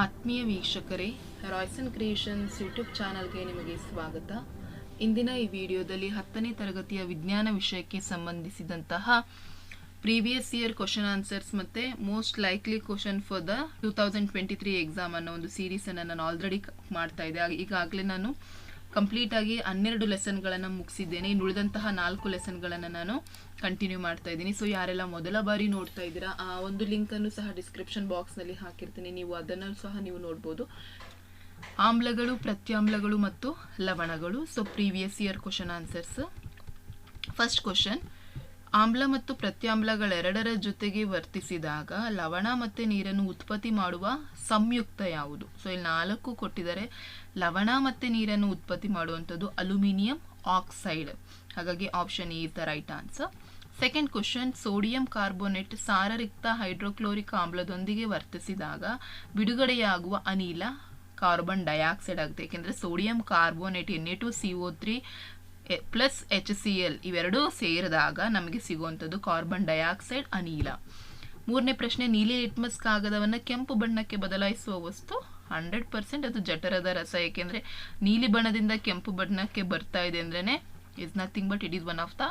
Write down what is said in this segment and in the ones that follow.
ಆತ್ಮೀಯ ವೀಕ್ಷಕರೇ Royson creations YouTube ಚಾನಲ್ಗೆ ನಿಮಗೆ ಸ್ವಾಗತ. ಇಂದಿನ ಈ ವಿಡಿಯೋದಲ್ಲಿ ಹತ್ತನೇ ತರಗತಿಯ ವಿಜ್ಞಾನ ವಿಷಯಕ್ಕೆ ಸಂಬಂಧಿಸಿದಂತಹ ಪ್ರೀವಿಯಸ್ ಇಯರ್ ಕ್ವಶನ್ ಆನ್ಸರ್ಸ್ ಮತ್ತು most likely question for the two thousand twenty three exam ಅನ್ನೋ ಒಂದು ಸೀರೀಸನ್ನು ನಾನು ಆಲ್ರೆಡಿ ಮಾಡ್ತಾ ಇದ್ದೆ. ಈಗಾಗಲೇ ನಾನು ಕಂಪ್ಲೀಟ್ ಆಗಿ ಹನ್ನೆರಡು ಲೆಸನ್ಗಳನ್ನು ಮುಗಿಸಿದ್ದೇನೆ. ಇನ್ನು ಉಳಿದಂತಹ ನಾಲ್ಕು ಲೆಸನ್ಗಳನ್ನು ನಾನು ಕಂಟಿನ್ಯೂ ಮಾಡ್ತಾ ಇದ್ದೀನಿ. ಸೊ ಯಾರೆಲ್ಲ ಮೊದಲ ಬಾರಿ ನೋಡ್ತಾ ಇದ್ದೀರಾ, ಆ ಒಂದು ಲಿಂಕನ್ನು ಸಹ ಡಿಸ್ಕ್ರಿಪ್ಷನ್ ಬಾಕ್ಸ್ನಲ್ಲಿ ಹಾಕಿರ್ತೀನಿ. ನೀವು ಅದನ್ನು ಸಹ ನೀವು ನೋಡ್ಬೋದು. ಆಮ್ಲಗಳು, ಪ್ರತ್ಯಾಮ್ಲಗಳು ಮತ್ತು ಲವಣಗಳು. So previous year question answers first question ಆಮ್ಲ ಮತ್ತು ಪ್ರತ್ಯಾಮ್ಲಗಳೆರಡರ ಜೊತೆಗೆ ವರ್ತಿಸಿದಾಗ ಲವಣ ಮತ್ತು ನೀರನ್ನು ಉತ್ಪತ್ತಿ ಮಾಡುವ ಸಂಯುಕ್ತ ಯಾವುದು? ಸೊ ಇಲ್ಲಿ ನಾಲ್ಕು ಕೊಟ್ಟಿದ್ದಾರೆ. ಲವಣ ಮತ್ತು ನೀರನ್ನು ಉತ್ಪತ್ತಿ ಮಾಡುವಂಥದ್ದು ಅಲ್ಯೂಮಿನಿಯಂ ಆಕ್ಸೈಡ್. ಹಾಗಾಗಿ option E the right answer second question sodium carbonate ಸಾರರಿಕ್ತ hydrochloric ಆಮ್ಲದೊಂದಿಗೆ ವರ್ತಿಸಿದಾಗ ಬಿಡುಗಡೆಯಾಗುವ ಅನಿಲ ಕಾರ್ಬನ್ ಡೈಆಕ್ಸೈಡ್ ಆಗುತ್ತೆ. ಏಕೆಂದರೆ sodium carbonate N A two C O three plus H C L ಇವೆರಡೂ ಸೇರಿದಾಗ ನಮಗೆ ಸಿಗುವಂಥದ್ದು ಕಾರ್ಬನ್ ಡೈಆಕ್ಸೈಡ್ ಅನಿಲ. ಮೂರನೇ ಪ್ರಶ್ನೆ, ನೀಲಿ ಲಿಟ್ಮಸ್ ಕಾಗದವನ್ನು ಕೆಂಪು ಬಣ್ಣಕ್ಕೆ ಬದಲಾಯಿಸುವ ವಸ್ತು ಹಂಡ್ರೆಡ್ ಪರ್ಸೆಂಟ್ ಅದು ಜಠರದ ರಸ, ಏಕೆಂದರೆ ನೀಲಿ ಬಣ್ಣದಿಂದ ಕೆಂಪು ಬಣ್ಣಕ್ಕೆ ಬರ್ತಾ ಇದೆ ಅಂದ್ರೇ is nothing but it is one of the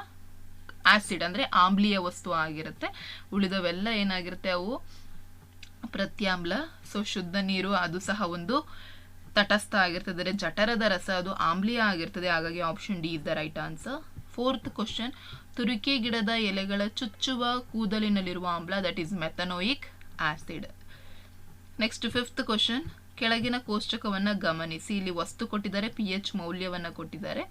acid ಅಂದರೆ ಆಮ್ಲೀಯ ವಸ್ತು ಆಗಿರುತ್ತೆ. ಉಳಿದವೆಲ್ಲ ಏನಾಗಿರುತ್ತೆ ಅವು? ಪ್ರತ್ಯಾಮ್ಲ ಸೊ ಶುದ್ಧ ನೀರು, ಅದು ಸಹ ಒಂದು ತಟಸ್ಥ ಆಗಿರ್ತದೆ, ಜಠರದ ರಸ ಅದು ಆಮ್ಲೀಯ ಆಗಿರ್ತದೆ, ಹಾಗಾಗಿ option D is the right answer fourth question ತುರಿಕೆ ಗಿಡದ ಎಲೆಗಳ ಚುಚ್ಚುವ ಕೂದಲಿನಲ್ಲಿರುವ ಆಮ್ಲ that is methanoic acid next fifth question ಕೆಳಗಿನ ಕೋಷ್ಟಕವನ್ನು ಗಮನಿಸಿ. ಇಲ್ಲಿ ವಸ್ತು ಕೊಟ್ಟಿದ್ದಾರೆ ಪಿ ಎಚ್ ಮೌಲ್ಯವನ್ನು ಕೊಟ್ಟಿದ್ದಾರೆ.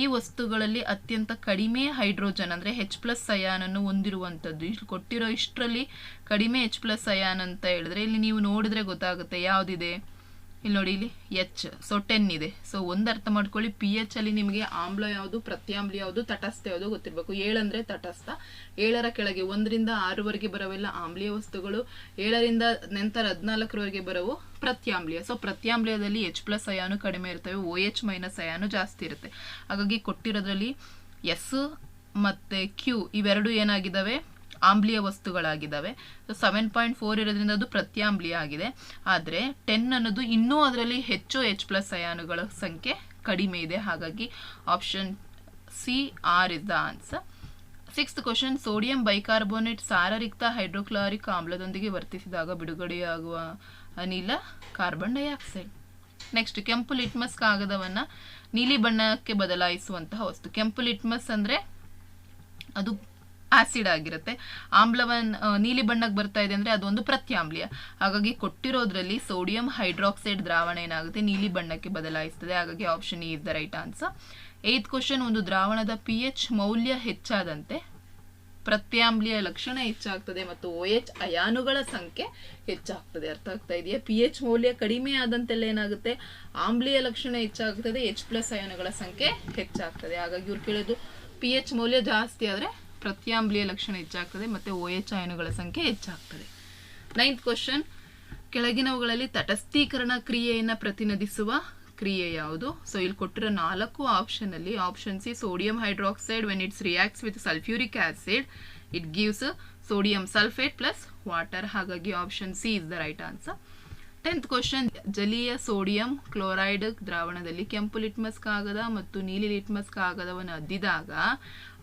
ಈ ವಸ್ತುಗಳಲ್ಲಿ ಅತ್ಯಂತ ಕಡಿಮೆ ಹೈಡ್ರೋಜನ್ ಅಂದರೆ ಹೆಚ್ ಪ್ಲಸ್ ಅಯಾನನ್ನು ಹೊಂದಿರುವಂಥದ್ದು. ಇಲ್ಲಿ ಕೊಟ್ಟಿರೋ ಇಷ್ಟರಲ್ಲಿ ಕಡಿಮೆ ಹೆಚ್ ಪ್ಲಸ್ ಅಯಾನ್ ಅಂತ ಹೇಳಿದ್ರೆ, ಇಲ್ಲಿ ನೀವು ನೋಡಿದ್ರೆ ಗೊತ್ತಾಗುತ್ತೆ ಯಾವುದಿದೆ. ಇಲ್ಲಿ ನೋಡಿ, ಇಲ್ಲಿ ಎಚ್ ಸೊ ಟೆನ್ ಇದೆ. ಸೊ ಒಂದು ಅರ್ಥ ಮಾಡ್ಕೊಳ್ಳಿ. ಪಿ ಎಚ್ ಅಲ್ಲಿ ನಿಮಗೆ ಆಮ್ಲ ಯಾವುದು, ಪ್ರತ್ಯಾಮ್ಲ ಯಾವುದು, ತಟಸ್ಥ ಯಾವುದು ಗೊತ್ತಿರಬೇಕು. ಏಳಂದ್ರೆ ತಟಸ್ಥ. ಏಳರ ಕೆಳಗೆ ಒಂದರಿಂದ ಆರವರೆಗೆ ಬರೋವೆಲ್ಲ ಆಮ್ಲೀಯ ವಸ್ತುಗಳು. ಏಳರಿಂದ ನಂತರ ಹದಿನಾಲ್ಕರವರೆಗೆ ಬರೋವು ಪ್ರತ್ಯಾಮ್ಲೀಯ. ಸೊ ಪ್ರತ್ಯಾಮ್ಲಯದಲ್ಲಿ ಎಚ್ ಪ್ಲಸ್ ಅಯಾನು ಕಡಿಮೆ ಇರ್ತವೆ. ಓ ಎಚ್ ಮೈನಸ್ ಅಯಾನು ಜಾಸ್ತಿ ಇರುತ್ತೆ. ಹಾಗಾಗಿ ಕೊಟ್ಟಿರೋದ್ರಲ್ಲಿ ಎಸ್ ಮತ್ತೆ ಕ್ಯೂ ಇವೆರಡು ಏನಾಗಿದ್ದಾವೆ? ಆಮ್ಲೀಯ ವಸ್ತುಗಳಾಗಿದ್ದಾವೆ. ಸೊ ಸೆವೆನ್ ಪಾಯಿಂಟ್ ಫೋರ್ ಇರೋದ್ರಿಂದ ಅದು ಪ್ರತ್ಯಾಮ್ಲೀಯ ಆಗಿದೆ. ಆದರೆ ಟೆನ್ ಅನ್ನೋದು ಇನ್ನೂ ಅದರಲ್ಲಿ ಹೆಚ್ಚು ಎಚ್ ಪ್ಲಸ್ ಅಯಾನುಗಳ ಸಂಖ್ಯೆ ಕಡಿಮೆ ಇದೆ. ಹಾಗಾಗಿ option C are is the answer sixth question sodium bicarbonate ಸಾರರಿಕ್ತ hydrochloric ಆಮ್ಲದೊಂದಿಗೆ ವರ್ತಿಸಿದಾಗ ಬಿಡುಗಡೆಯಾಗುವ ಅನಿಲ ಕಾರ್ಬನ್ ಡೈಆಕ್ಸೈಡ್ ನೆಕ್ಸ್ಟ್ ಕೆಂಪು ಲಿಟ್ಮಸ್ ಕಾಗದವನ್ನು ನೀಲಿ ಬಣ್ಣಕ್ಕೆ ಬದಲಾಯಿಸುವಂತಹ ವಸ್ತು. ಕೆಂಪು ಲಿಟ್ಮಸ್ ಅಂದರೆ ಅದು ಆಸಿಡ್ ಆಗಿರುತ್ತೆ. ಆಮ್ಲವನ್ ನೀಲಿ ಬಣ್ಣಕ್ಕೆ ಬರ್ತಾ ಇದೆ ಅಂದರೆ ಅದೊಂದು ಪ್ರತ್ಯಾಮ್ಲೀಯ. ಹಾಗಾಗಿ ಕೊಟ್ಟಿರೋದ್ರಲ್ಲಿ ಸೋಡಿಯಂ ಹೈಡ್ರಾಕ್ಸೈಡ್ ದ್ರಾವಣ ಏನಾಗುತ್ತೆ? ನೀಲಿ ಬಣ್ಣಕ್ಕೆ ಬದಲಾಯಿಸ್ತದೆ. ಹಾಗಾಗಿ option E is the right answer eighth question ಒಂದು ದ್ರಾವಣದ ಪಿ ಎಚ್ ಮೌಲ್ಯ ಹೆಚ್ಚಾದಂತೆ ಪ್ರತ್ಯಾಮ್ಲೀಯ ಲಕ್ಷಣ ಹೆಚ್ಚಾಗ್ತದೆ ಮತ್ತು ಓ ಎಚ್ ಅಯಾನುಗಳ ಸಂಖ್ಯೆ ಹೆಚ್ಚಾಗ್ತದೆ. ಅರ್ಥ ಆಗ್ತಾ ಇದೆಯಾ? ಪಿ ಎಚ್ ಮೌಲ್ಯ ಕಡಿಮೆ ಆದಂತೆಲ್ಲ ಏನಾಗುತ್ತೆ? ಆಮ್ಲೀಯ ಲಕ್ಷಣ ಹೆಚ್ಚಾಗ್ತದೆ. ಎಚ್ ಪ್ಲಸ್ ಅಯಾನುಗಳ ಸಂಖ್ಯೆ ಹೆಚ್ಚಾಗ್ತದೆ. ಹಾಗಾಗಿ ಇವ್ರು ಕೇಳೋದು ಪಿ ಎಚ್ ಮೌಲ್ಯ ಜಾಸ್ತಿ ಆದರೆ ಪ್ರತ್ಯಾಮ್ಲೀಯ ಲಕ್ಷಣ ಹೆಚ್ಚಾಗ್ತದೆ, ಮತ್ತು ಓ ಎಚ್ ಅಯಾನುಗಳ ಸಂಖ್ಯೆ ಹೆಚ್ಚಾಗ್ತದೆ. ನೈನ್ತ್ ಕ್ವಶನ್ ಕೆಳಗಿನವುಗಳಲ್ಲಿ ತಟಸ್ಥೀಕರಣ ಕ್ರಿಯೆಯನ್ನು ಪ್ರತಿನಿಧಿಸುವ ಕ್ರಿಯೆ ಯಾವುದು? ಸೊ ಇಲ್ಲಿ ಕೊಟ್ಟಿರೋ ನಾಲ್ಕು ಆಪ್ಷನ್ ಅಲ್ಲಿ option C sodium hydroxide when it's reacts with sulphuric acid it gives sodium sulphate plus water ಹಾಗಾಗಿ option C is the right answer tenth question, ಜಲೀಯ ಸೋಡಿಯಂ ಕ್ಲೋರೈಡ್ ದ್ರಾವಣದಲ್ಲಿ ಕೆಂಪು ಲಿಟ್ಮಸ್ ಕಾಗದ ಮತ್ತು ನೀಲಿ ಲಿಟ್ಮಸ್ ಕಾಗದವನ್ನು ಅದ್ದಿದಾಗ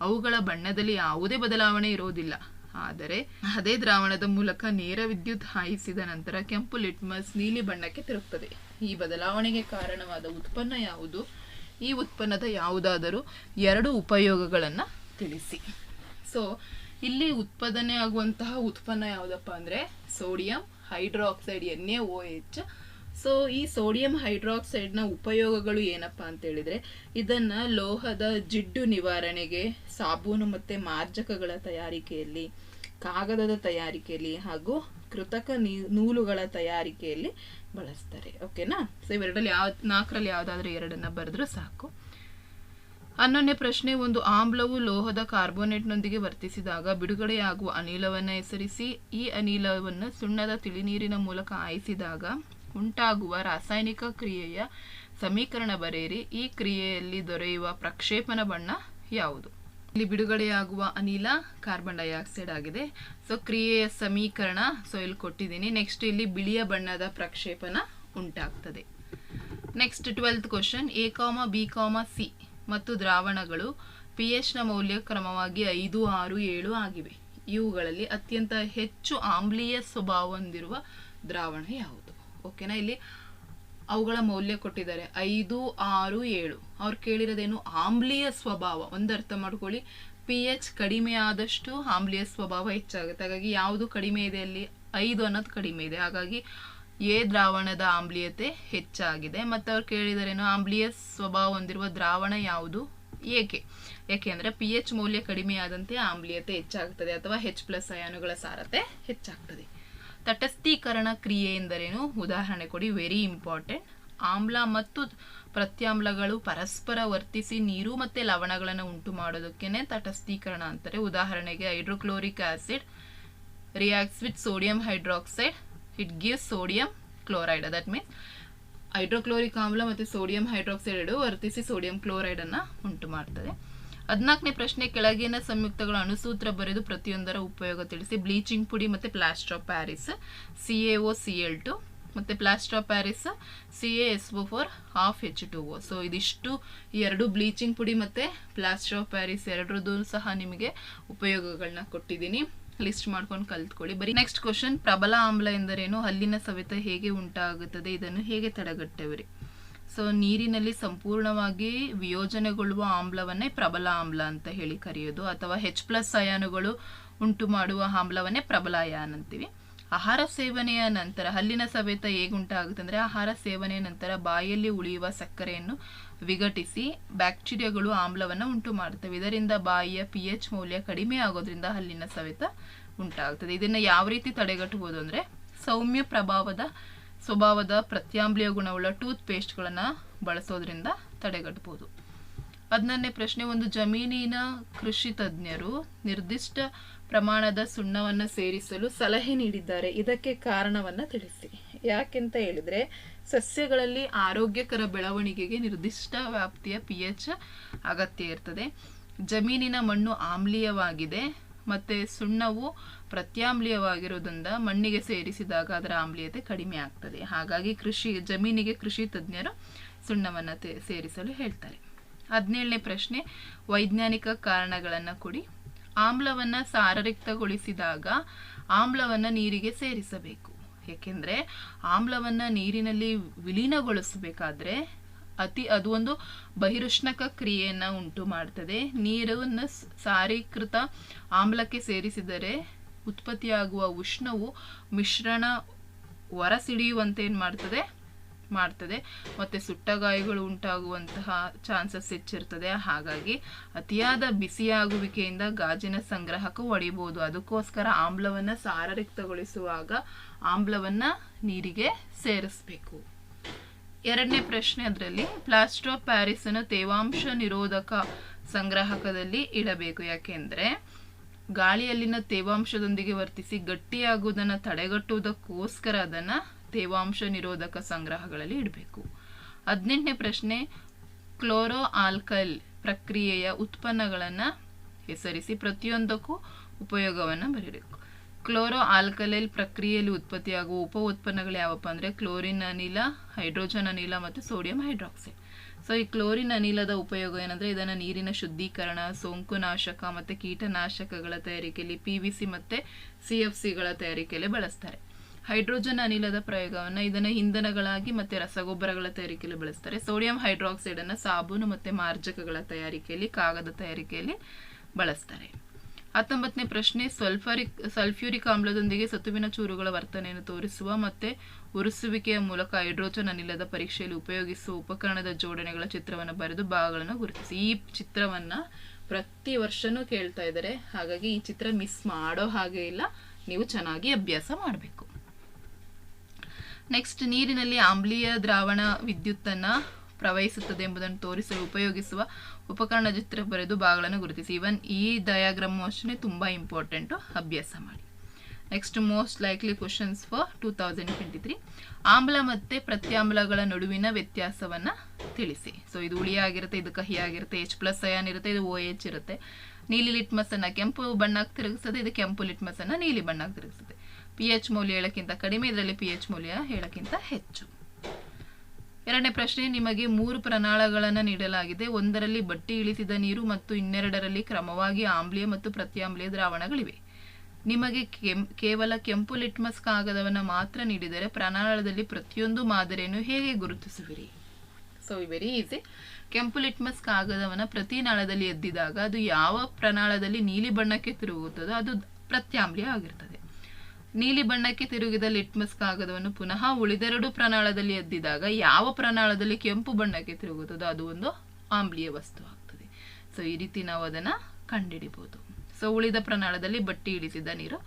ಅವುಗಳ ಬಣ್ಣದಲ್ಲಿ ಯಾವುದೇ ಬದಲಾವಣೆ ಇರೋದಿಲ್ಲ ಆದರೆ ಅದೇ ದ್ರಾವಣದ ಮೂಲಕ ನೇರ ವಿದ್ಯುತ್ ಹಾಯಿಸಿದ ನಂತರ ಕೆಂಪು ಲಿಟ್ಮಸ್ ನೀಲಿ ಬಣ್ಣಕ್ಕೆ ತಿರುಗ್ತದೆ. ಈ ಬದಲಾವಣೆಗೆ ಕಾರಣವಾದ ಉತ್ಪನ್ನ ಯಾವುದು? ಈ ಉತ್ಪನ್ನದ ಯಾವುದಾದರೂ ಎರಡು ಉಪಯೋಗಗಳನ್ನು ತಿಳಿಸಿ. ಸೊ ಇಲ್ಲಿ ಉತ್ಪಾದನೆ ಆಗುವಂತಹ ಉತ್ಪನ್ನ ಯಾವುದಪ್ಪ ಅಂದರೆ sodium hydroxide N A O H so ಈ ಸೋಡಿಯಂ ಹೈಡ್ರಾಕ್ಸೈಡ್ನ ಉಪಯೋಗಗಳು ಏನಪ್ಪ ಅಂತ ಇದನ್ನು ಇದನ್ನ ಲೋಹದ ಜಿಡ್ಡು ನಿವಾರಣೆಗೆ, ಸಾಬೂನು ಮತ್ತು ಮಾರ್ಜಕಗಳ ತಯಾರಿಕೆಯಲ್ಲಿ, ಕಾಗದದ ತಯಾರಿಕೆಯಲ್ಲಿ ಹಾಗೂ ಕೃತಕ ನೂಲುಗಳ ತಯಾರಿಕೆಯಲ್ಲಿ ಬಳಸ್ತಾರೆ. ಓಕೆನಾ ಸೊ ಇವೆರಡರಲ್ಲಿ ಯಾವ, ನಾಲ್ಕರಲ್ಲಿ ಯಾವುದಾದ್ರೂ ಎರಡನ್ನ ಬರೆದ್ರೂ ಸಾಕು. ಹನ್ನೊಂದನೇ ಪ್ರಶ್ನೆ, ಒಂದು ಆಮ್ಲವು ಲೋಹದ ಕಾರ್ಬೋನೇಟ್ನೊಂದಿಗೆ ವರ್ತಿಸಿದಾಗ ಬಿಡುಗಡೆಯಾಗುವ ಅನಿಲವನ್ನು ಹೆಸರಿಸಿ, ಈ ಅನಿಲವನ್ನು ಸುಣ್ಣದ ತಿಳಿನೀರಿನ ಮೂಲಕ ಆಯಿಸಿದಾಗ ಉಂಟಾಗುವ ರಾಸಾಯನಿಕ ಕ್ರಿಯೆಯ ಸಮೀಕರಣ ಬರೆಯಿರಿ. ಈ ಕ್ರಿಯೆಯಲ್ಲಿ ದೊರೆಯುವ ಪ್ರಕ್ಷೇಪಣ ಬಣ್ಣ ಯಾವುದು? ಇಲ್ಲಿ ಬಿಡುಗಡೆಯಾಗುವ ಅನಿಲ ಕಾರ್ಬನ್ ಡೈಆಕ್ಸೈಡ್ ಆಗಿದೆ. ಸೊ ಕ್ರಿಯೆಯ ಸಮೀಕರಣ ಸೊ ಇಲ್ಲಿ ಕೊಟ್ಟಿದ್ದೀನಿ. ನೆಕ್ಸ್ಟ್ ಇಲ್ಲಿ ಬಿಳಿಯ ಬಣ್ಣದ ಪ್ರಕ್ಷೇಪಣ ಉಂಟಾಗ್ತದೆ. Next twelfth question A comma B comma C ಮತ್ತು ದ್ರಾವಣಗಳು ಪಿ ನ ಮೌಲ್ಯ ಕ್ರಮವಾಗಿ ಐದು, ಆರು, ಏಳು ಆಗಿವೆ. ಇವುಗಳಲ್ಲಿ ಅತ್ಯಂತ ಹೆಚ್ಚು ಆಮ್ಲೀಯ ಸ್ವಭಾವ ಹೊಂದಿರುವ ದ್ರಾವಣ ಯಾವುದು? ಓಕೆನಾ ಇಲ್ಲಿ ಅವುಗಳ ಮೌಲ್ಯ ಕೊಟ್ಟಿದ್ದಾರೆ. ಐದು, ಆರು, ಏಳು. ಅವ್ರು ಕೇಳಿರೋದೇನು? ಆಮ್ಲೀಯ ಸ್ವಭಾವ. ಒಂದು ಅರ್ಥ ಮಾಡ್ಕೊಳ್ಳಿ. ಪಿ ಎಚ್ ಕಡಿಮೆ ಆದಷ್ಟು ಆಮ್ಲೀಯ ಸ್ವಭಾವ ಹೆಚ್ಚಾಗುತ್ತೆ. ಹಾಗಾಗಿ ಯಾವುದು ಕಡಿಮೆ ಇದೆ ಅಲ್ಲಿ? ಐದು ಅನ್ನೋದು ಕಡಿಮೆ ಇದೆ. ಹಾಗಾಗಿ ಎ ದ್ರಾವಣದ ಆಮ್ಲೀಯತೆ ಹೆಚ್ಚಾಗಿದೆ. ಮತ್ತು ಅವ್ರು ಕೇಳಿದರೇನು? ಆಮ್ಲೀಯ ಸ್ವಭಾವ ಹೊಂದಿರುವ ದ್ರಾವಣ ಯಾವುದು? ಏಕೆ? ಏಕೆಂದ್ರೆ ಪಿ ಎಚ್ ಮೌಲ್ಯ ಕಡಿಮೆ ಆದಂತೆ ಆಮ್ಲೀಯತೆ ಹೆಚ್ಚಾಗ್ತದೆ ಅಥವಾ ಹೆಚ್ ಪ್ಲಸ್ ಅಯಾನುಗಳ ಸಾರತೆ ಹೆಚ್ಚಾಗ್ತದೆ. ತಟಸ್ಥೀಕರಣ ಕ್ರಿಯೆ ಎಂದರೇನು? ಉದಾಹರಣೆ ಕೊಡಿ. ವೆರಿ ಇಂಪಾರ್ಟೆಂಟ್ ಆಮ್ಲ ಮತ್ತು ಪ್ರತ್ಯಾಮ್ಲಗಳು ಪರಸ್ಪರ ವರ್ತಿಸಿ ನೀರು ಮತ್ತು ಲವಣಗಳನ್ನು ಉಂಟು ಮಾಡೋದಕ್ಕೇನೆ ತಟಸ್ಥೀಕರಣ ಅಂತಾರೆ. ಉದಾಹರಣೆಗೆ hydrochloric acid reacts with sodium hydroxide it gives sodium chloride that means hydrochloric ಆಮ್ಲ ಮತ್ತು ಸೋಡಿಯಂ ಹೈಡ್ರಾಕ್ಸೈಡ್ ಎರಡು ವರ್ತಿಸಿ ಸೋಡಿಯಂ ಕ್ಲೋರೈಡನ್ನು ಉಂಟು ಮಾಡ್ತದೆ. ಹದಿನಾಲ್ಕನೇ ಪ್ರಶ್ನೆ, ಕೆಳಗಿನ ಸಂಯುಕ್ತಗಳ ಅಣುಸೂತ್ರ ಬರೆದು ಪ್ರತಿಯೊಂದರ ಉಪಯೋಗ ತಿಳಿಸಿ. ಬ್ಲೀಚಿಂಗ್ ಪುಡಿ ಮತ್ತು plaster of Paris C A O C L two ಮತ್ತು plaster of Paris C A S O four half H two O so ಇದಿಷ್ಟು ಎರಡು ಬ್ಲೀಚಿಂಗ್ ಪುಡಿ ಮತ್ತು ಪ್ಲಾಸ್ಟರ್ ಆಫ್ ಪ್ಯಾರಿಸ್ ಎರಡರದ್ದು ಸಹ ನಿಮಗೆ ಉಪಯೋಗಗಳನ್ನ ಕೊಟ್ಟಿದ್ದೀನಿ. ಲಿಸ್ಟ್ ಮಾಡ್ಕೊಂಡು ಕಲ್ತ್ಕೊಳ್ಳಿ. ಬರೀ ನೆಕ್ಸ್ಟ್ ಕ್ವಶನ್ ಪ್ರಬಲ ಆಮ್ಲ ಎಂದರೇನು? ಹಲ್ಲಿನ ಸವೆತ ಹೇಗೆ ಉಂಟಾಗುತ್ತದೆ? ಇದನ್ನು ಹೇಗೆ ತಡೆಗಟ್ಟವರಿ? ಸೊ ನೀರಿನಲ್ಲಿ ಸಂಪೂರ್ಣವಾಗಿ ವಿಯೋಜನೆಗೊಳ್ಳುವ ಆಮ್ಲವನ್ನೇ ಪ್ರಬಲ ಆಮ್ಲ ಅಂತ ಹೇಳಿ ಕರೆಯೋದು. ಅಥವಾ ಹೆಚ್ ಪ್ಲಸ್ ಅಯಾನುಗಳು ಉಂಟು ಮಾಡುವ ಆಮ್ಲವನ್ನೇ ಪ್ರಬಲ ಅಯಾನ್ ಅಂತೀವಿ. ಆಹಾರ ಸೇವನೆಯ ನಂತರ, ಹಲ್ಲಿನ ಸವೆತ ಹೇಗೆ ಉಂಟಾಗುತ್ತೆ ಅಂದ್ರೆ ಆಹಾರ ಸೇವನೆಯ ನಂತರ ಬಾಯಲ್ಲಿ ಉಳಿಯುವ ಸಕ್ಕರೆಯನ್ನು ವಿಘಟಿಸಿ ಬ್ಯಾಕ್ಟೀರಿಯಾಗಳು ಆಮ್ಲವನ್ನು ಉಂಟು ಮಾಡುತ್ತವೆ. ಇದರಿಂದ ಬಾಯಿಯ ಪಿ ಎಚ್ ಮೌಲ್ಯ ಕಡಿಮೆ ಆಗೋದ್ರಿಂದ ಹಲ್ಲಿನ ಸವೆತ ಉಂಟಾಗ್ತದೆ. ಇದನ್ನು ಯಾವ ರೀತಿ ತಡೆಗಟ್ಟಬಹುದು ಅಂದರೆ ಸೌಮ್ಯ ಪ್ರಭಾವದ, ಸ್ವಭಾವದ ಪ್ರತ್ಯಾಂಬ್ಲಿಯ ಗುಣವುಳ್ಳ ಟೂತ್ ಪೇಸ್ಟ್ಗಳನ್ನು ಬಳಸೋದ್ರಿಂದ ತಡೆಗಟ್ಟಬಹುದು ಹದಿನೊಂದನೇ ಪ್ರಶ್ನೆ, ಒಂದು ಜಮೀನಿನ ಕೃಷಿ ತಜ್ಞರು ನಿರ್ದಿಷ್ಟ ಪ್ರಮಾಣದ ಸುಣ್ಣವನ್ನು ಸೇರಿಸಲು ಸಲಹೆ ನೀಡಿದ್ದಾರೆ. ಇದಕ್ಕೆ ಕಾರಣವನ್ನು ತಿಳಿಸಿ. ಯಾಕೆಂತ ಹೇಳಿದ್ರೆ ಸಸ್ಯಗಳಲ್ಲಿ ಆರೋಗ್ಯಕರ ಬೆಳವಣಿಗೆಗೆ ನಿರ್ದಿಷ್ಟ ವ್ಯಾಪ್ತಿಯ ಪಿ ಎಚ್ ಅಗತ್ಯ ಇರ್ತದೆ. ಜಮೀನಿನ ಮಣ್ಣು ಆಮ್ಲೀಯವಾಗಿದೆ ಮತ್ತೆ ಸುಣ್ಣವು ಪ್ರತ್ಯಾಮ್ಲೀಯವಾಗಿರೋದ್ರಿಂದ ಮಣ್ಣಿಗೆ ಸೇರಿಸಿದಾಗ ಅದರ ಆಮ್ಲೀಯತೆ ಕಡಿಮೆ ಆಗ್ತದೆ. ಹಾಗಾಗಿ ಕೃಷಿ, ಜಮೀನಿಗೆ ಕೃಷಿ ತಜ್ಞರು ಸುಣ್ಣವನ್ನು ಸೇರಿಸಲು ಹೇಳ್ತಾರೆ. ಹದಿನೇಳನೇ ಪ್ರಶ್ನೆ, ವೈಜ್ಞಾನಿಕ ಕಾರಣಗಳನ್ನು ಕೊಡಿ. ಆಮ್ಲವನ್ನು ಸಾರರಿಕ್ತಗೊಳಿಸಿದಾಗ ಆಮ್ಲವನ್ನು ನೀರಿಗೆ ಸೇರಿಸಬೇಕು. ಏಕೆಂದರೆ ಆಮ್ಲವನ್ನು ನೀರಿನಲ್ಲಿ ವಿಲೀನಗೊಳಿಸಬೇಕಾದ್ರೆ ಅತಿ ಅದು ಒಂದು ಬಹಿರುಷ್ಣಕ ಕ್ರಿಯೆಯನ್ನು ಉಂಟು ಮಾಡ್ತದೆ. ನೀರನ್ನು ಸಾರೀಕೃತ ಆಮ್ಲಕ್ಕೆ ಸೇರಿಸಿದರೆ ಉತ್ಪತ್ತಿಯಾಗುವ ಉಷ್ಣವು ಮಿಶ್ರಣ ಹೊರಸಿಡಿಯುವಂತೆ ಏನು ಮಾಡ್ತದೆ? ಮಾಡ್ತದೆ. ಮತ್ತು ಸುಟ್ಟಗಾಯಗಳು ಉಂಟಾಗುವಂತಹ ಚಾನ್ಸಸ್ ಹೆಚ್ಚಿರ್ತದೆ. ಹಾಗಾಗಿ ಅತಿಯಾದ ಬಿಸಿಯಾಗುವಿಕೆಯಿಂದ ಗಾಜಿನ ಸಂಗ್ರಹಕ್ಕೂ ಒಡಿಬಹುದು ಅದಕ್ಕೋಸ್ಕರ ಆಮ್ಲವನ್ನು ಸಾರರಿಕ್ತಗೊಳಿಸುವಾಗ ಆಮ್ಲವನ್ನು ನೀರಿಗೆ ಸೇರಿಸಬೇಕು. ಎರಡನೇ ಪ್ರಶ್ನೆ ಅದರಲ್ಲಿ ಪ್ಲಾಸ್ಟರ್ ಆಫ್ ಪ್ಯಾರಿಸ್ ಅನ್ನು ತೇವಾಂಶ ನಿರೋಧಕ ಸಂಗ್ರಾಹಕದಲ್ಲಿ ಇಡಬೇಕು. ಯಾಕೆಂದ್ರೆ, ಗಾಳಿಯಲ್ಲಿನ ತೇವಾಂಶದೊಂದಿಗೆ ವರ್ತಿಸಿ ಗಟ್ಟಿಯಾಗುವುದನ್ನು ತಡೆಗಟ್ಟುವುದಕ್ಕೋಸ್ಕರ ಅದನ್ನ ತೇವಾಂಶ ನಿರೋಧಕ ಸಂಗ್ರಹಗಳಲ್ಲಿ ಇಡಬೇಕು. ಹದಿನೆಂಟನೇ ಪ್ರಶ್ನೆ ಕ್ಲೋರೋ ಆಲ್ಕಲ್ ಪ್ರಕ್ರಿಯೆಯ ಉತ್ಪನ್ನಗಳನ್ನು ಹೆಸರಿಸಿ ಪ್ರತಿಯೊಂದಕ್ಕೂ ಉಪಯೋಗವನ್ನು ಬರೀಬೇಕು. ಕ್ಲೋರೋ ಆಲ್ಕಲೈಲ್ ಪ್ರಕ್ರಿಯೆಯಲ್ಲಿ ಉತ್ಪತ್ತಿಯಾಗುವ ಉಪ ಉತ್ಪನ್ನಗಳು ಯಾವಪ್ಪ ಅಂದರೆ ಕ್ಲೋರಿನ್ ಅನಿಲ, ಹೈಡ್ರೋಜನ್ ಅನಿಲ ಮತ್ತು ಸೋಡಿಯಂ ಹೈಡ್ರಾಕ್ಸೈಡ್. ಸೊ ಈ ಕ್ಲೋರಿನ್ ಅನಿಲದ ಉಪಯೋಗ ಏನಂದರೆ ಇದನ್ನು ನೀರಿನ ಶುದ್ಧೀಕರಣ ಸೋಂಕುನಾಶಕ ಮತ್ತು ಕೀಟನಾಶಕಗಳ ತಯಾರಿಕೆಯಲ್ಲಿ ಪಿ ವಿ ಸಿ ಮತ್ತು ಸಿ ಎಫ್ ಸಿಗಳ ತಯಾರಿಕೆಯಲ್ಲಿ ಬಳಸ್ತಾರೆ. ಹೈಡ್ರೋಜನ್ ಅನಿಲದ ಪ್ರಯೋಗವನ್ನು ಇದನ್ನು ಇಂಧನಗಳಾಗಿ ಮತ್ತು ರಸಗೊಬ್ಬರಗಳ ತಯಾರಿಕೆಯಲ್ಲಿ ಬಳಸ್ತಾರೆ. ಸೋಡಿಯಂ ಹೈಡ್ರಾಕ್ಸೈಡನ್ನು ಸಾಬೂನು ಮತ್ತು ಮಾರ್ಜಕಗಳ ತಯಾರಿಕೆಯಲ್ಲಿ, ಕಾಗದ ತಯಾರಿಕೆಯಲ್ಲಿ ಬಳಸ್ತಾರೆ. ಹತ್ತೊಂಬತ್ತನೇ ಪ್ರಶ್ನೆ, ಸಲ್ಫರಿಕ್, ಸಲ್ಫ್ಯೂರಿಕ್ ಆಮ್ಲದೊಂದಿಗೆ ಸತುವಿನ ಚೂರುಗಳ ವರ್ತನೆಯನ್ನು ತೋರಿಸುವ ಮತ್ತು ಉರಿಸುವಿಕೆಯ ಮೂಲಕ ಹೈಡ್ರೋಜನ್ ಅನಿಲದ ಪರೀಕ್ಷೆಯಲ್ಲಿ ಉಪಯೋಗಿಸುವ ಉಪಕರಣದ ಜೋಡಣೆಗಳ ಚಿತ್ರವನ್ನು ಬರೆದು ಭಾಗಗಳನ್ನು ಗುರುತಿಸಿ. ಈ ಚಿತ್ರವನ್ನು ಪ್ರತಿ ವರ್ಷನೂ ಕೇಳ್ತಾ ಇದ್ದಾರೆ. ಹಾಗಾಗಿ ಈ ಚಿತ್ರ ಮಿಸ್ ಮಾಡೋ ಹಾಗೆ ಇಲ್ಲ. ನೀವು ಚೆನ್ನಾಗಿ ಅಭ್ಯಾಸ ಮಾಡಬೇಕು. ನೆಕ್ಸ್ಟ್ ನೀರಿನಲ್ಲಿ ಆಮ್ಲೀಯ ದ್ರಾವಣ ವಿದ್ಯುತ್ತನ್ನು ಪ್ರವಹಿಸುತ್ತದೆ ಎಂಬುದನ್ನು ತೋರಿಸಲು ಉಪಯೋಗಿಸುವ ಉಪಕರಣ ಚಿತ್ರ ಬರೆದು ಭಾಗಗಳನ್ನು ಗುರುತಿಸಿ. ಇವನ್ ಈ ಡಯಾಗ್ರಾಮ್ ಅಷ್ಟೇ ತುಂಬ ಇಂಪಾರ್ಟೆಂಟು ಅಭ್ಯಾಸ ಮಾಡಿ. Next most likely questions for two thousand twenty three ಆಮ್ಲ ಮತ್ತು ಪ್ರತ್ಯಾಮ್ಲಗಳ ನಡುವಿನ ವ್ಯತ್ಯಾಸವನ್ನು ತಿಳಿಸಿ. ಸೊ ಇದು ಹುಳಿ ಆಗಿರುತ್ತೆ, ಇದು ಕಹಿ ಆಗಿರುತ್ತೆ ಎಚ್ ಪ್ಲಸ್ ಅಯಾನ್ ಇರುತ್ತೆ, ಇದು ಓ ಎಚ್ ಇರುತ್ತೆ. ನೀಲಿ ಲಿಟ್ಮಸ್ ಅನ್ನ ಕೆಂಪು ಬಣ್ಣಕ್ಕೆ ತಿರುಗಿಸ್ತದೆ ಇದು ಕೆಂಪು ಲಿಟ್ಮಸ್ ಅನ್ನ ನೀಲಿ ಬಣ್ಣಕ್ಕೆ ತಿರುಗಿಸ್ತದೆ ಪಿ ಎಚ್ ಮೌಲ್ಯ ಏಳಕ್ಕಿಂತ ಕಡಿಮೆ ಇದರಲ್ಲಿ ಪಿ ಎಚ್ ಮೌಲ್ಯ ಏಳಕ್ಕಿಂತ ಹೆಚ್ಚು. ಎರಡನೇ ಪ್ರಶ್ನೆ, ನಿಮಗೆ ಮೂರು ಪ್ರನಾಳಗಳನ್ನು ನೀಡಲಾಗಿದೆ. ಒಂದರಲ್ಲಿ ಬಟ್ಟಿ ಇಳಿಸಿದ ನೀರು ಮತ್ತು ಇನ್ನೆರಡರಲ್ಲಿ ಕ್ರಮವಾಗಿ ಆಮ್ಲೀಯ ಮತ್ತು ಪ್ರತ್ಯಾಮ್ಲೀಯ ದ್ರಾವಣಗಳಿವೆ. ನಿಮಗೆ ಕೆಂ, ಕೇವಲ ಕೆಂಪು ಲಿಟ್ಮಸ್ ಕಾಗದವನ್ನು ಮಾತ್ರ ನೀಡಿದರೆ ಪ್ರನಾಳದಲ್ಲಿ ಪ್ರತಿಯೊಂದು ಮಾದರಿಯನ್ನು ಹೇಗೆ ಗುರುತಿಸುವಿರಿ? ಸೊ ವೆರಿ ಈಸಿ ಕೆಂಪು ಲಿಟ್ಮಸ್ ಕಾಗದವನ್ನು ಪ್ರತಿ ನಾಳದಲ್ಲಿ ಎದ್ದಿದಾಗ ಅದು ಯಾವ ಪ್ರನಾಳದಲ್ಲಿ ನೀಲಿ ಬಣ್ಣಕ್ಕೆ ತಿರುಗುತ್ತದೋ ಅದು ಪ್ರತ್ಯಾಮ್ಲೀಯ ಆಗಿರ್ತದೆ. ನೀಲಿ ಬಣ್ಣಕ್ಕೆ ತಿರುಗಿದ ಲಿಟ್ಮಸ್ ಕಾಗದವನ್ನು ಪುನಃ ಉಳಿದೆರಡು ಪ್ರಣಾಳದಲ್ಲಿ ಎದ್ದಿದಾಗ ಯಾವ ಪ್ರಣಾಳದಲ್ಲಿ ಕೆಂಪು ಬಣ್ಣಕ್ಕೆ ತಿರುಗುತ್ತದೋ ಅದು ಒಂದು ಆಮ್ಲೀಯ ವಸ್ತು ಆಗ್ತದೆ. ಸೊ ಈ ರೀತಿ ನಾವು ಅದನ್ನು ಕಂಡಿಡಿಬೋದು. ಸೊ ಉಳಿದ ಪ್ರಣಾಳದಲ್ಲಿ ಬಟ್ಟಿ ಇಳಿಸಿದ ನೀರು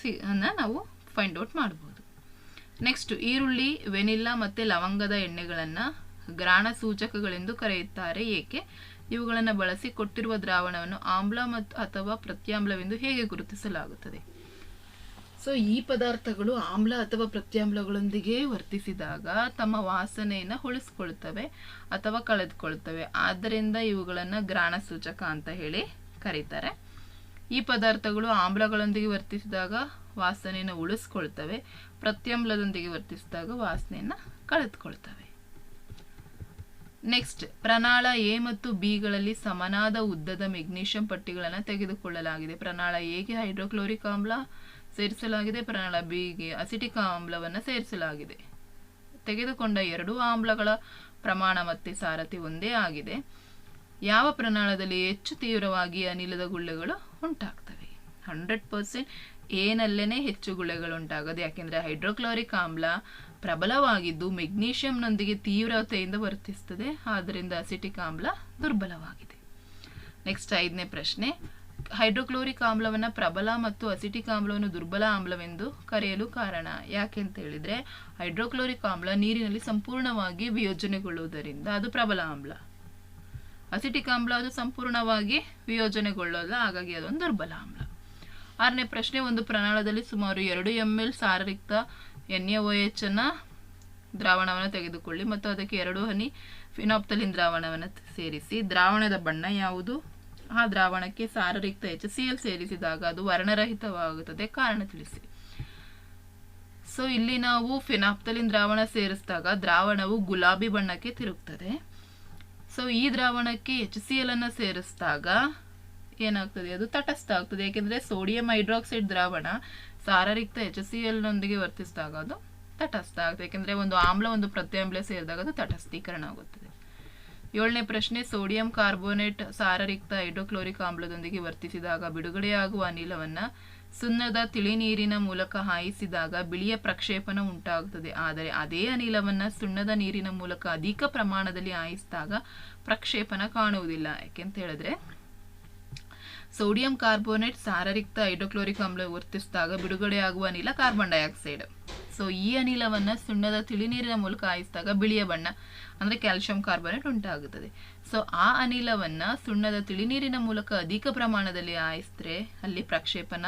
ಸಿ ಅನ್ನ ನಾವು ಫೈಂಡ್ ಔಟ್ ಮಾಡ್ಬೋದು. ನೆಕ್ಸ್ಟ್ ಈರುಳ್ಳಿ, ವೆನಿಲ್ಲಾ ಮತ್ತು ಲವಂಗದ ಎಣ್ಣೆಗಳನ್ನು ಗ್ರಾಣ ಸೂಚಕಗಳೆಂದು ಕರೆಯುತ್ತಾರೆ. ಏಕೆ? ಇವುಗಳನ್ನು ಬಳಸಿ ಕೊಟ್ಟಿರುವ ದ್ರಾವಣವನ್ನು ಆಮ್ಲ ಮತ್ತು ಅಥವಾ ಪ್ರತ್ಯಾಮ್ಲವೆಂದು ಹೇಗೆ ಗುರುತಿಸಲಾಗುತ್ತದೆ? ಸೊ ಈ ಪದಾರ್ಥಗಳು ಆಮ್ಲ ಅಥವಾ ಪ್ರತ್ಯಾಮ್ಲಗಳೊಂದಿಗೆ ವರ್ತಿಸಿದಾಗ ತಮ್ಮ ವಾಸನೆಯನ್ನು ಉಳಿಸ್ಕೊಳ್ತವೆ ಅಥವಾ ಕಳೆದುಕೊಳ್ತವೆ. ಆದ್ದರಿಂದ ಇವುಗಳನ್ನು ಗ್ರಾಣ ಸೂಚಕ ಅಂತ ಹೇಳಿ ಕರೀತಾರೆ. ಈ ಪದಾರ್ಥಗಳು ಆಮ್ಲಗಳೊಂದಿಗೆ ವರ್ತಿಸಿದಾಗ ವಾಸನೆಯನ್ನು ಉಳಿಸ್ಕೊಳ್ತವೆ, ಪ್ರತ್ಯಾಮ್ಲದೊಂದಿಗೆ ವರ್ತಿಸಿದಾಗ ವಾಸನೆಯನ್ನು ಕಳೆದುಕೊಳ್ತವೆ. ನೆಕ್ಸ್ಟ್ ಪ್ರಣಾಳ ಎ ಮತ್ತು ಬಿಗಳಲ್ಲಿ ಸಮನಾದ ಉದ್ದದ ಮೆಗ್ನೀಷಿಯಂ ಪಟ್ಟಿಗಳನ್ನು ತೆಗೆದುಕೊಳ್ಳಲಾಗಿದೆ. ಪ್ರಣಾಳ ಎಗೆ ಹೈಡ್ರೋಕ್ಲೋರಿಕ್ ಆಮ್ಲ ಸೇರಿಸಲಾಗಿದೆ. ಪ್ರಣಾಳ ಬಿಗೆ ಅಸಿಟಿಕ್ ಆಮ್ಲವನ್ನು ಸೇರಿಸಲಾಗಿದೆ. ತೆಗೆದುಕೊಂಡ ಎರಡೂ ಆಮ್ಲಗಳ ಪ್ರಮಾಣ ಮತ್ತೆ ಸಾರಥಿ ಒಂದೇ ಆಗಿದೆ. ಯಾವ ಪ್ರಣಾಳದಲ್ಲಿ ಹೆಚ್ಚು ತೀವ್ರವಾಗಿ ಅನಿಲದ ಗುಳ್ಳೆಗಳು ಉಂಟಾಗ್ತವೆ? ಹಂಡ್ರೆಡ್ ಪರ್ಸೆಂಟ್ ಏನಲ್ಲೇನೆ ಹೆಚ್ಚು ಗುಳ್ಳೆಗಳು ಉಂಟಾಗೋದು. ಯಾಕೆಂದರೆ ಹೈಡ್ರೋಕ್ಲೋರಿಕ್ ಆಮ್ಲ ಪ್ರಬಲವಾಗಿದ್ದು ಮೆಗ್ನೀಷಿಯಂನೊಂದಿಗೆ ತೀವ್ರತೆಯಿಂದ ವರ್ತಿಸ್ತದೆ. ಆದ್ದರಿಂದ ಅಸಿಟಿಕ್ ಆಮ್ಲ ದುರ್ಬಲವಾಗಿದೆ. ನೆಕ್ಸ್ಟ್ ಐದನೇ ಪ್ರಶ್ನೆ. ಹೈಡ್ರೋಕ್ಲೋರಿಕ್ ಆಮ್ಲವನ್ನು ಪ್ರಬಲ ಮತ್ತು ಅಸಿಟಿಕ್ ಆಮ್ಲವನ್ನು ದುರ್ಬಲ ಆಮ್ಲವೆಂದು ಕರೆಯಲು ಕಾರಣ. ಯಾಕೆ ಅಂತ ಹೇಳಿದ್ರೆ, ಹೈಡ್ರೋಕ್ಲೋರಿಕ್ ಆಮ್ಲ ನೀರಿನಲ್ಲಿ ಸಂಪೂರ್ಣವಾಗಿ ವಿಯೋಜನೆಗೊಳ್ಳುವುದರಿಂದ ಅದು ಪ್ರಬಲ ಆಮ್ಲ. ಅಸಿಟಿಕ್ ಆಮ್ಲ ಅದು ಸಂಪೂರ್ಣವಾಗಿ ವಿಯೋಜನೆಗೊಳ್ಳೋಲ್ಲ, ಹಾಗಾಗಿ ಅದೊಂದು ದುರ್ಬಲ ಆಮ್ಲ. ಆರನೇ ಪ್ರಶ್ನೆ, ಒಂದು ಪ್ರಣಾಳದಲ್ಲಿ ಸುಮಾರು ಎರಡು ಎಂ ಎಲ್ ಸಾರರಿಕ್ತ ಎನ್ ಎ ಒ ಎಚ್ ಅನ್ನ ದ್ರಾವಣವನ್ನು ತೆಗೆದುಕೊಳ್ಳಿ ಮತ್ತು ಅದಕ್ಕೆ ಎರಡು ಹನಿ ಫಿನಾಪ್ತಲಿನ್ ದ್ರಾವಣವನ್ನು ಸೇರಿಸಿ. ದ್ರಾವಣದ ಬಣ್ಣ ಯಾವುದು? ಆ ದ್ರಾವಣಕ್ಕೆ ಸಾರರಿಕ್ತ ಎಚ್ ಸಿ ಎಲ್ ಸೇರಿಸಿದಾಗ ಅದು ವರ್ಣರಹಿತವಾಗುತ್ತದೆ. ಕಾರಣ ತಿಳಿಸಿ. ಸೊ ಇಲ್ಲಿ ನಾವು ಫಿನಾಪ್ತಲಿನ್ ದ್ರಾವಣ ಸೇರಿಸಿದಾಗ ದ್ರಾವಣವು ಗುಲಾಬಿ ಬಣ್ಣಕ್ಕೆ ತಿರುಗ್ತದೆ. ಸೊ ಈ ದ್ರಾವಣಕ್ಕೆ ಎಚ್ ಸಿ ಎಲ್ ಅನ್ನು ಸೇರಿಸಿದಾಗ ಏನಾಗ್ತದೆ? ಅದು ತಟಸ್ಥ ಆಗ್ತದೆ. ಯಾಕೆಂದ್ರೆ ಸೋಡಿಯಂ ಹೈಡ್ರಾಕ್ಸೈಡ್ ದ್ರಾವಣ ಸಾರರಿಕ್ತ ಎಚ್ ಸಿ ಎಲ್ ನೊಂದಿಗೆ ವರ್ತಿಸಿದಾಗ ಅದು ತಟಸ್ಥ ಆಗ್ತದೆ. ಯಾಕೆಂದ್ರೆ ಒಂದು ಆಮ್ಲ, ಒಂದು ಪ್ರತ್ಯಾಮ್ಲ ಸೇರಿದಾಗ ಅದು ತಟಸ್ಥೀಕರಣ ಆಗುತ್ತದೆ. ಏಳನೇ ಪ್ರಶ್ನೆ, ಸೋಡಿಯಂ ಕಾರ್ಬೋನೇಟ್ ಸಾರರಿಕ್ತ ಹೈಡ್ರೋಕ್ಲೋರಿಕ್ ಆಮ್ಲದೊಂದಿಗೆ ವರ್ತಿಸಿದಾಗ ಬಿಡುಗಡೆಯಾಗುವ ಅನಿಲವನ್ನು ಸುಣ್ಣದ ತಿಳಿ ನೀರಿನ ಮೂಲಕ ಹಾಯಿಸಿದಾಗ ಬಿಳಿಯ ಪ್ರಕ್ಷೇಪಣ ಉಂಟಾಗುತ್ತದೆ. ಆದರೆ ಅದೇ ಅನಿಲವನ್ನು ಸುಣ್ಣದ ನೀರಿನ ಮೂಲಕ ಅಧಿಕ ಪ್ರಮಾಣದಲ್ಲಿ ಹಾಯಿಸಿದಾಗ ಪ್ರಕ್ಷೇಪಣ ಕಾಣುವುದಿಲ್ಲ. ಯಾಕೆಂತ ಹೇಳಿದ್ರೆ, ಸೋಡಿಯಂ ಕಾರ್ಬೋನೇಟ್ ಸಾರರಿಕ್ತ ಹೈಡ್ರೋಕ್ಲೋರಿಕ್ ಆಮ್ಲ ವರ್ತಿಸಿದಾಗ ಬಿಡುಗಡೆಯಾಗುವ ಅನಿಲ ಕಾರ್ಬನ್ ಡೈಆಕ್ಸೈಡ್. ಸೊ, ಈ ಅನಿಲವನ್ನು ಸುಣ್ಣದ ತಿಳಿನೀರಿನ ಮೂಲಕ ಹಾಯಿಸಿದಾಗ ಬಿಳಿಯ ಬಣ್ಣ. ಅಂದ್ರೆ ಕ್ಯಾಲ್ಸಿಯಂ ಕಾರ್ಬೋನೇಟ್ ಉಂಟಾಗುತ್ತದೆ. ಸೊ ಆ ಅನಿಲವನ್ನ ಸುಣ್ಣದ ತಿಳಿನೀರಿನ ಮೂಲಕ ಅಧಿಕ ಪ್ರಮಾಣದಲ್ಲಿ ಆಯಿಸಿದ್ರೆ ಅಲ್ಲಿ ಪ್ರಕ್ಷೇಪಣ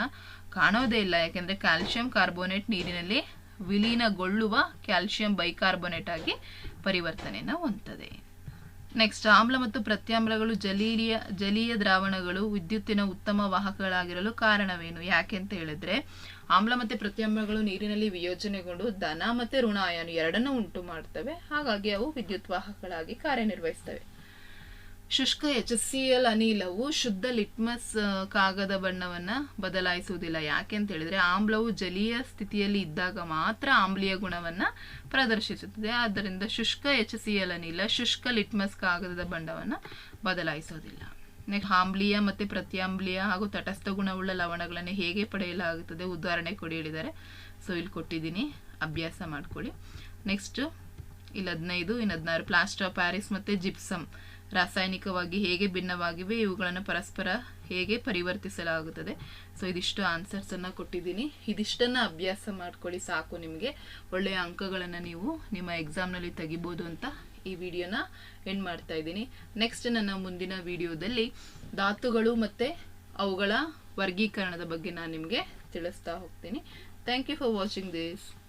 ಕಾಣೋದೇ ಇಲ್ಲ. ಯಾಕೆಂದ್ರೆ ಕ್ಯಾಲ್ಸಿಯಂ ಕಾರ್ಬೋನೇಟ್ ನೀರಿನಲ್ಲಿ ವಿಲೀನಗೊಳ್ಳುವ ಕ್ಯಾಲ್ಸಿಯಂ ಬೈಕಾರ್ಬೋನೇಟ್ ಆಗಿ ಪರಿವರ್ತನೆಯನ್ನು ಹೊಂದುತ್ತದೆ ನೆಕ್ಸ್ಟ್ ಆಮ್ಲ ಮತ್ತು ಪ್ರತ್ಯಾಮ್ಲಗಳು ಜಲೀಯ ಜಲೀಯ ದ್ರಾವಣಗಳು ವಿದ್ಯುತ್ತಿನ ಉತ್ತಮ ವಾಹಕಗಳಾಗಿರಲು ಕಾರಣವೇನು? ಯಾಕೆ ಅಂತ ಹೇಳಿದ್ರೆ ಆಮ್ಲ ಮತ್ತು ಪ್ರತ್ಯಾಮ್ಲಗಳು ನೀರಿನಲ್ಲಿ ವಿಯೋಜನೆಗೊಂಡು ಧನ ಮತ್ತು ಋಣ ಅಯಾನು ಎರಡನ್ನೂ ಉಂಟು ಮಾಡ್ತವೆ. ಹಾಗಾಗಿ ಅವು ವಿದ್ಯುತ್ ವಾಹಕಗಳಾಗಿ ಕಾರ್ಯನಿರ್ವಹಿಸ್ತವೆ. ಶುಷ್ಕ ಎಚ್ ಸಿ ಎಲ್ ಅನಿಲವು ಶುದ್ಧ ಲಿಟ್ಮಸ್ ಕಾಗದ ಬಣ್ಣವನ್ನ ಬದಲಾಯಿಸುವುದಿಲ್ಲ. ಯಾಕೆ ಅಂತ ಹೇಳಿದ್ರೆ ಆಮ್ಲವು ಜಲೀಯ ಸ್ಥಿತಿಯಲ್ಲಿ ಇದ್ದಾಗ ಮಾತ್ರ ಆಮ್ಲೀಯ ಗುಣವನ್ನ ಪ್ರದರ್ಶಿಸುತ್ತದೆ. ಆದ್ದರಿಂದ ಶುಷ್ಕ ಎಚ್ ಸಿ ಎಲ್ ಅನಿಲ, ಶುಷ್ಕ ಲಿಟ್ಮಸ್ ಕಾಗದದ ಬಣ್ಣವನ್ನ ಬದಲಾಯಿಸೋದಿಲ್ಲ. ನೆಕ್ಸ್ಟ್ ಆಮ್ಲೀಯ ಮತ್ತು ಪ್ರತಿಯಾಮ್ಲೀಯ ಹಾಗೂ ತಟಸ್ಥ ಗುಣವುಳ್ಳ ಲವಣಗಳನ್ನು ಹೇಗೆ ಪಡೆಯಲಾಗುತ್ತದೆ? ಉದಾಹರಣೆ ಕೊಡಿ ಹೇಳಿದ್ದಾರೆ. ಸೊ ಇಲ್ಲಿ ಕೊಟ್ಟಿದ್ದೀನಿ. ಅಭ್ಯಾಸ ಮಾಡ್ಕೊಳ್ಳಿ. ನೆಕ್ಸ್ಟ್ ಇಲ್ಲಿ ಹದಿನೈದು, ಇನ್ನು ಹದಿನಾರು. ಪ್ಲಾಸ್ಟರ್ ಆಫ್ ಪ್ಯಾರಿಸ್ ಮತ್ತು ಜಿಪ್ಸಮ್ ರಾಸಾಯನಿಕವಾಗಿ ಹೇಗೆ ಭಿನ್ನವಾಗಿವೆ? ಇವುಗಳನ್ನು ಪರಸ್ಪರ ಹೇಗೆ ಪರಿವರ್ತಿಸಲಾಗುತ್ತದೆ? ಸೊ ಇದಿಷ್ಟು ಆನ್ಸರ್ಸನ್ನು ಕೊಟ್ಟಿದ್ದೀನಿ. ಇದಿಷ್ಟನ್ನು ಅಭ್ಯಾಸ ಮಾಡ್ಕೊಳ್ಳಿ, ಸಾಕು ನಿಮಗೆ. ಒಳ್ಳೆಯ ಅಂಕಗಳನ್ನು ನೀವು ನಿಮ್ಮ ಎಕ್ಸಾಮ್ನಲ್ಲಿ ತೆಗಿಬೋದು ಅಂತ ಈ ವಿಡಿಯೋನ ಎಂಡ್ ಮಾಡ್ತಾ ಇದ್ದೀನಿ. ನೆಕ್ಸ್ಟ್ ನನ್ನ ಮುಂದಿನ ವಿಡಿಯೋದಲ್ಲಿ ಧಾತುಗಳು ಮತ್ತು ಅವುಗಳ ವರ್ಗೀಕರಣದ ಬಗ್ಗೆ ನಾನು ನಿಮಗೆ ತಿಳಿಸ್ತಾ ಹೋಗ್ತೀನಿ. Thank you for watching this